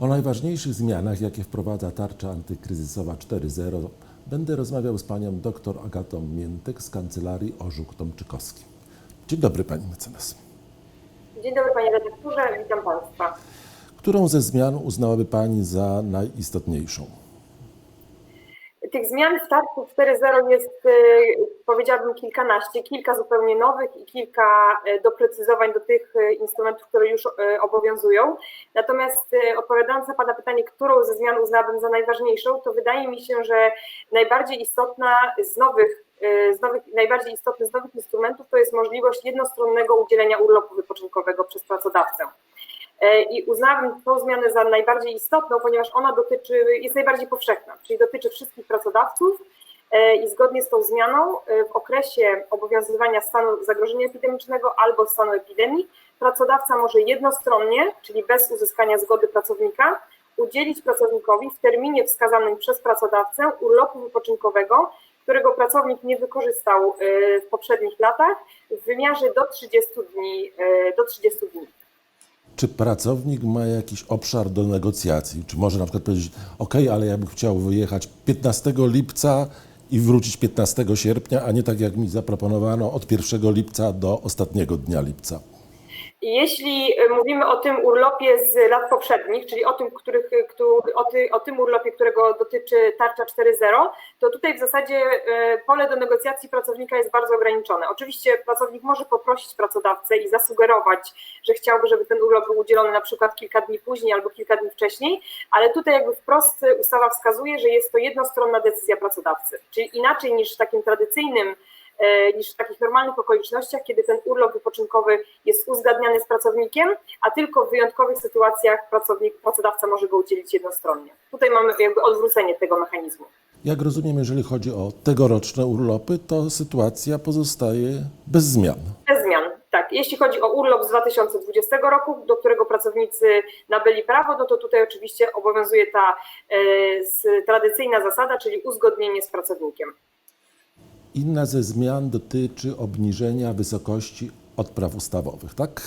O najważniejszych zmianach, jakie wprowadza tarcza antykryzysowa 4.0, będę rozmawiał z panią dr Agatą Miętek z kancelarii Orzuk Tomczykowski. Dzień dobry pani mecenas. Dzień dobry panie redaktorze, witam państwa. Którą ze zmian uznałaby pani za najistotniejszą? Tych zmian w tarczy 4.0 jest, e, powiedziałabym, kilkanaście, kilka zupełnie nowych i kilka e, doprecyzowań do tych e, instrumentów, które już obowiązują. Natomiast odpowiadając na Pana pytanie, którą ze zmian uznałabym za najważniejszą, to wydaje mi się, że najbardziej istotna z nowych, z nowych najbardziej istotny z nowych instrumentów to jest możliwość jednostronnego udzielenia urlopu wypoczynkowego przez pracodawcę. E, I uznałabym tą zmianę za najbardziej istotną, ponieważ ona dotyczy, jest najbardziej powszechna, czyli dotyczy wszystkich pracodawców e, i zgodnie z tą zmianą e, w okresie obowiązywania stanu zagrożenia epidemicznego albo stanu epidemii pracodawca może jednostronnie, czyli bez uzyskania zgody pracownika, udzielić pracownikowi w terminie wskazanym przez pracodawcę urlopu wypoczynkowego, którego pracownik nie wykorzystał w poprzednich latach w wymiarze do 30 dni. Do 30 dni. Czy pracownik ma jakiś obszar do negocjacji? Czy może na przykład powiedzieć, OK, ale ja bym chciał wyjechać 15 lipca i wrócić 15 sierpnia, a nie tak jak mi zaproponowano od 1 lipca do ostatniego dnia lipca? Jeśli e, mówimy o tym urlopie z lat poprzednich, czyli o tym, których, który, o, ty, o tym urlopie, którego dotyczy tarcza 4.0, to tutaj w zasadzie e, pole do negocjacji pracownika jest bardzo ograniczone. Oczywiście pracownik może poprosić pracodawcę i zasugerować, że chciałby, żeby ten urlop był udzielony na przykład kilka dni później albo kilka dni wcześniej, ale tutaj jakby wprost ustawa wskazuje, że jest to jednostronna decyzja pracodawcy. Czyli inaczej niż w takim tradycyjnym e, niż w takich normalnych okolicznościach, kiedy ten urlop wypoczynkowy jest uzgadniany z pracownikiem, a tylko w wyjątkowych sytuacjach pracownik, pracodawca może go udzielić jednostronnie. Tutaj mamy jakby odwrócenie tego mechanizmu. Jak rozumiem, jeżeli chodzi o tegoroczne urlopy, to sytuacja pozostaje bez zmian. Bez zmian. Tak, jeśli chodzi o urlop z 2020 roku, do którego pracownicy nabyli prawo, no to tutaj oczywiście obowiązuje ta e, s- tradycyjna zasada, czyli uzgodnienie z pracownikiem. Inna ze zmian dotyczy obniżenia wysokości odpraw ustawowych, tak?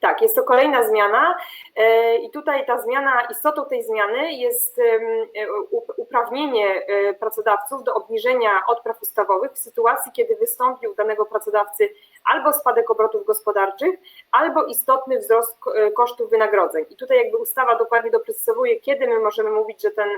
Tak, jest to kolejna zmiana e, i tutaj ta zmiana, istotą tej zmiany jest uprawnienie e, pracodawców do obniżenia odpraw ustawowych w sytuacji, kiedy wystąpi u danego pracodawcy albo spadek obrotów gospodarczych, albo istotny wzrost e, kosztów wynagrodzeń. I tutaj jakby ustawa dokładnie doprecyzowuje, kiedy my możemy mówić, że ten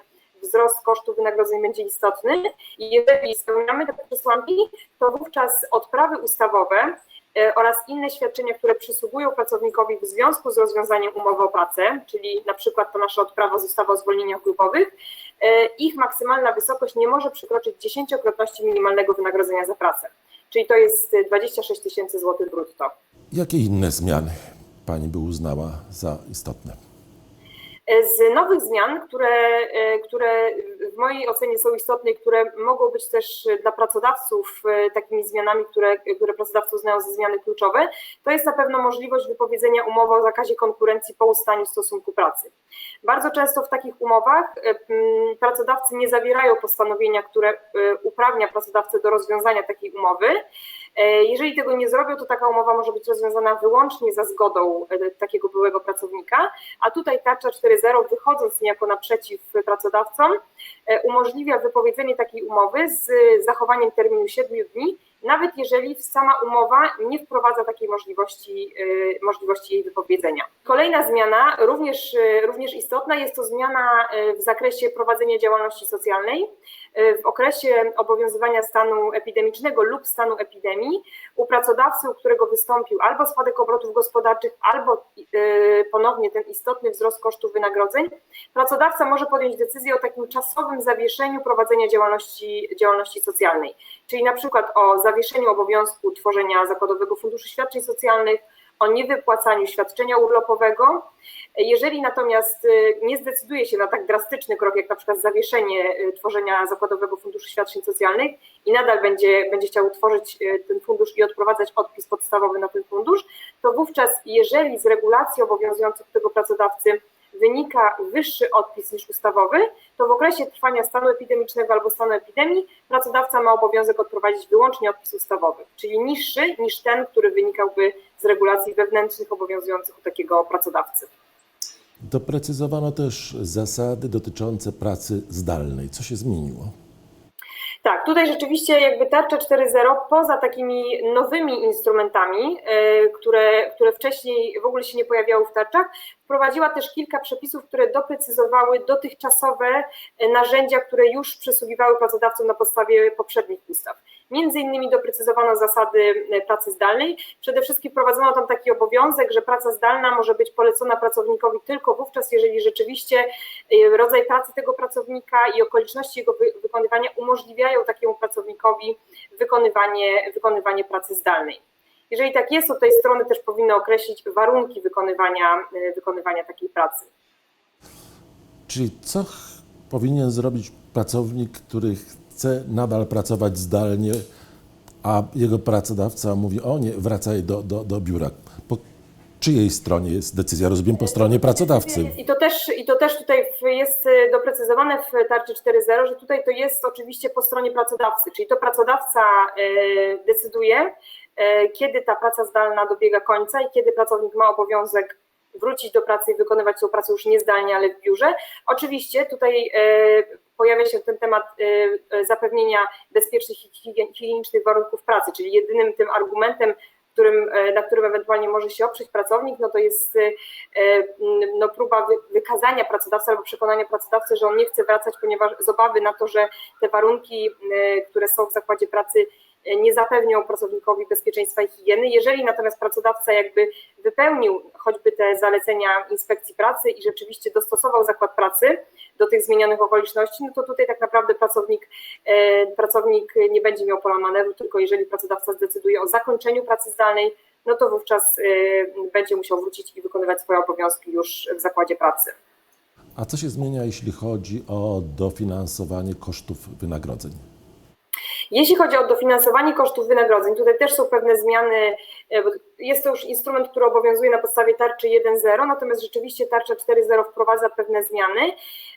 wzrost kosztów wynagrodzeń będzie istotny i jeżeli spełniamy te przesłanki, to wówczas odprawy ustawowe e, oraz inne świadczenia, które przysługują pracownikowi w związku z rozwiązaniem umowy o pracę, czyli na przykład to nasza odprawa z ustawy o zwolnieniach grupowych, e, ich maksymalna wysokość nie może przekroczyć dziesięciokrotności minimalnego wynagrodzenia za pracę, czyli to jest e, 26 tysięcy złotych brutto. Jakie inne zmiany pani by uznała za istotne? Z nowych zmian, które, e, które w mojej ocenie są istotne i które mogą być też dla pracodawców e, takimi zmianami, które, które pracodawcy uznają za zmiany kluczowe, to jest na pewno możliwość wypowiedzenia umowy o zakazie konkurencji po ustaniu stosunku pracy. Bardzo często w takich umowach e, pracodawcy nie zawierają postanowienia, które e, uprawnia pracodawcę do rozwiązania takiej umowy. E, Jeżeli tego nie zrobią, to taka umowa może być rozwiązana wyłącznie za zgodą e, takiego byłego pracownika, a tutaj tarcza 4.0 wychodząc niejako naprzeciw pracodawcom e, umożliwia wypowiedzenie takiej umowy z zachowaniem terminu 7 dni, nawet jeżeli sama umowa nie wprowadza takiej możliwości, e, możliwości jej wypowiedzenia. Kolejna zmiana, również, e, również istotna, jest to zmiana e, w zakresie prowadzenia działalności socjalnej. W okresie obowiązywania stanu epidemicznego lub stanu epidemii u pracodawcy, u którego wystąpił albo spadek obrotów gospodarczych, albo ponownie ten istotny wzrost kosztów wynagrodzeń, pracodawca może podjąć decyzję o takim czasowym zawieszeniu prowadzenia działalności, działalności socjalnej, czyli na przykład o zawieszeniu obowiązku tworzenia zakładowego funduszu świadczeń socjalnych, o niewypłacaniu świadczenia urlopowego. Jeżeli natomiast y, nie zdecyduje się na tak drastyczny krok, jak na przykład zawieszenie y, tworzenia Zakładowego Funduszu Świadczeń Socjalnych i nadal będzie, będzie chciał utworzyć y, ten fundusz i odprowadzać odpis podstawowy na ten fundusz, to wówczas jeżeli z regulacji obowiązujących tego pracodawcy wynika wyższy odpis niż ustawowy, to w okresie trwania stanu epidemicznego albo stanu epidemii pracodawca ma obowiązek odprowadzić wyłącznie odpis ustawowy, czyli niższy niż ten, który wynikałby z regulacji wewnętrznych obowiązujących u takiego pracodawcy. Doprecyzowano też zasady dotyczące pracy zdalnej. Co się zmieniło? Tak, tutaj rzeczywiście jakby tarcza 4.0 poza takimi nowymi instrumentami, e, które, które wcześniej w ogóle się nie pojawiały w tarczach, wprowadziła też kilka przepisów, które doprecyzowały dotychczasowe e, narzędzia, które już przysługiwały pracodawcom na podstawie poprzednich ustaw. Między innymi doprecyzowano zasady e, pracy zdalnej. Przede wszystkim wprowadzono tam taki obowiązek, że praca zdalna może być polecona pracownikowi tylko wówczas, jeżeli rzeczywiście e, rodzaj pracy tego pracownika i okoliczności jego wy- wykonywania umożliwiają takiemu pracownikowi wykonywanie, wykonywanie pracy zdalnej. Jeżeli tak jest, to tej strony też powinny określić warunki wykonywania, e, wykonywania takiej pracy. Czyli co powinien zrobić pracownik, który chce nadal pracować zdalnie, a jego pracodawca mówi: O nie, wracaj do, do, do biura. Po czyjej stronie jest decyzja? Rozumiem, po stronie pracodawcy. I to też, i to też tutaj jest e, doprecyzowane w tarczy 4.0, że tutaj to jest oczywiście po stronie pracodawcy, czyli to pracodawca e, decyduje, e, kiedy ta praca zdalna dobiega końca i kiedy pracownik ma obowiązek wrócić do pracy i wykonywać tą pracę już nie zdalnie, ale w biurze. Oczywiście tutaj pojawia się ten temat e, e, zapewnienia bezpiecznych i higien- higienicznych warunków pracy, czyli jedynym tym argumentem, którym, e, na którym ewentualnie może się oprzeć pracownik, no to jest e, no, próba wy, wykazania pracodawcy albo przekonania pracodawcy, że on nie chce wracać, ponieważ z obawy na to, że te warunki, które są w zakładzie pracy, nie zapewnią pracownikowi bezpieczeństwa i higieny. Jeżeli natomiast pracodawca jakby wypełnił choćby te zalecenia inspekcji pracy i rzeczywiście dostosował zakład pracy do tych zmienionych okoliczności, no to tutaj tak naprawdę pracownik, e, pracownik nie będzie miał pola manewru, tylko jeżeli pracodawca zdecyduje o zakończeniu pracy zdalnej, no to wówczas e, będzie musiał wrócić i wykonywać swoje obowiązki już w zakładzie pracy. A co się zmienia, jeśli chodzi o dofinansowanie kosztów wynagrodzeń? Jeśli chodzi o dofinansowanie kosztów wynagrodzeń, tutaj też są pewne zmiany. e, bo Jest to już instrument, który obowiązuje na podstawie tarczy 1.0, natomiast rzeczywiście tarcza 4.0 wprowadza pewne zmiany.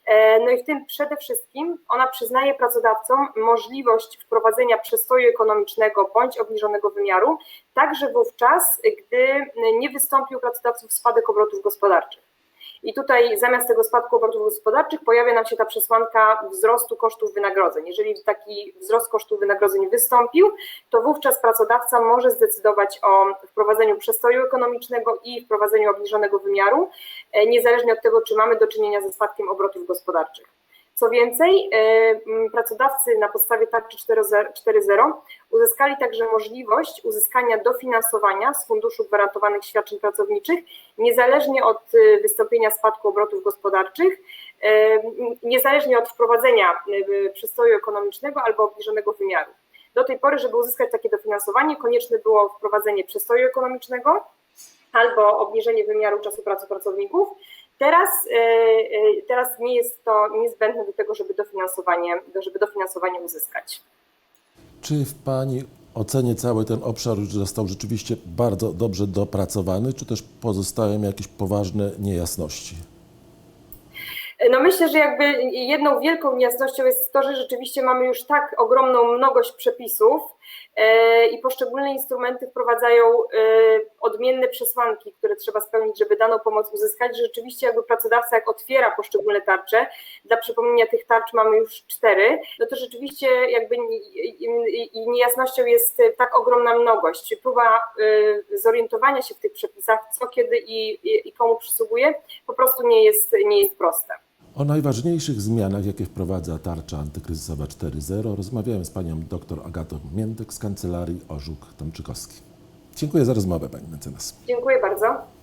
E, No i w tym przede wszystkim ona przyznaje pracodawcom możliwość wprowadzenia przestoju ekonomicznego bądź obniżonego wymiaru, także wówczas, gdy nie wystąpił pracodawców spadek obrotów gospodarczych. I tutaj zamiast tego spadku obrotów gospodarczych pojawia nam się ta przesłanka wzrostu kosztów wynagrodzeń. Jeżeli taki wzrost kosztów wynagrodzeń wystąpił, to wówczas pracodawca może zdecydować o wprowadzeniu przestoju ekonomicznego i wprowadzeniu obniżonego wymiaru, e, niezależnie od tego, czy mamy do czynienia ze spadkiem obrotów gospodarczych. Co więcej, e, pracodawcy na podstawie tarczy 4.0 uzyskali także możliwość uzyskania dofinansowania z Funduszu Gwarantowanych Świadczeń Pracowniczych, niezależnie od e, wystąpienia spadku obrotów gospodarczych, e, niezależnie od wprowadzenia przystoju ekonomicznego albo obniżonego wymiaru. Do tej pory, żeby uzyskać takie dofinansowanie, konieczne było wprowadzenie przystoju ekonomicznego albo obniżenie wymiaru czasu pracy pracowników. Teraz, e, e, teraz nie jest to niezbędne do tego, żeby dofinansowanie, żeby dofinansowanie uzyskać. Czy w Pani ocenie cały ten obszar został rzeczywiście bardzo dobrze dopracowany, czy też pozostają jakieś poważne niejasności? No myślę, że jakby jedną wielką niejasnością jest to, że rzeczywiście mamy już tak ogromną mnogość przepisów e, i poszczególne instrumenty wprowadzają e, odmienne przesłanki, które trzeba spełnić, żeby daną pomoc uzyskać. Rzeczywiście jakby pracodawca jak otwiera poszczególne tarcze, dla przypomnienia tych tarcz mamy już cztery, no to rzeczywiście jakby niejasnością jest tak ogromna mnogość. Próba e, zorientowania się w tych przepisach, co kiedy i, komu przysługuje, po prostu nie jest, nie jest proste. O najważniejszych zmianach, jakie wprowadza tarcza antykryzysowa 4.0, rozmawiałem z panią dr Agatą Miętek z kancelarii Orzuk Tomczykowski. Dziękuję za rozmowę, pani mecenas. Dziękuję bardzo.